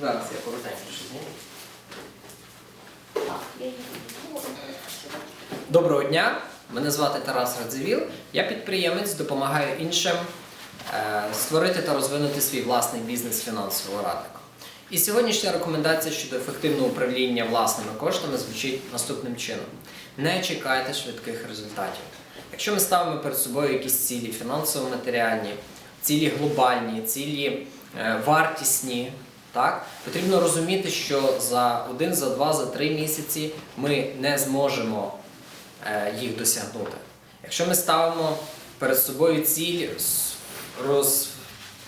Зараз я коротенько ще зніму. Так, я її відкрила. Доброго дня! Мене звати Тарас Радзивіл. Я підприємець, допомагаю іншим е, створити та розвинути свій власний бізнес фінансового радника. І сьогоднішня рекомендація щодо ефективного управління власними коштами звучить наступним чином: не чекайте швидких результатів. Якщо ми ставимо перед собою якісь цілі фінансово-матеріальні, цілі глобальні, цілі е, вартісні, так, потрібно розуміти, що за один, за два, за три місяці ми не зможемо е, їх досягнути. Якщо ми ставимо перед собою ціль роз,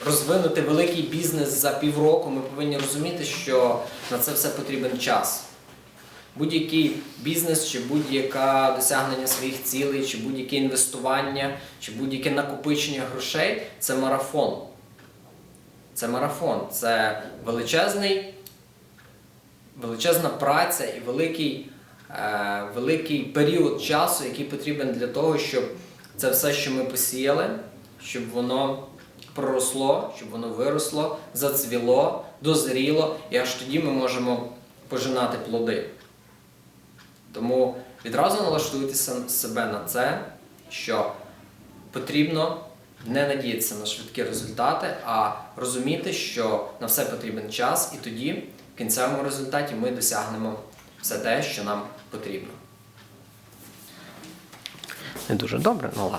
розвинути великий бізнес за півроку, ми повинні розуміти, що на це все потрібен час. Будь-який бізнес, чи будь-яке досягнення своїх цілей, чи будь-яке інвестування, чи будь-яке накопичення грошей це марафон. Це марафон, це величезний, величезна праця і великий, е, великий період часу, який потрібен для того, щоб це все, що ми посіяли, щоб воно проросло, щоб воно виросло, зацвіло, дозріло, і аж тоді ми можемо пожинати плоди. Тому відразу налаштуйте себе на це, що потрібно не надіятися на швидкі результати, а розуміти, що на все потрібен час, і тоді в кінцевому результаті ми досягнемо все те, що нам потрібно. Не дуже добре, ну ладно.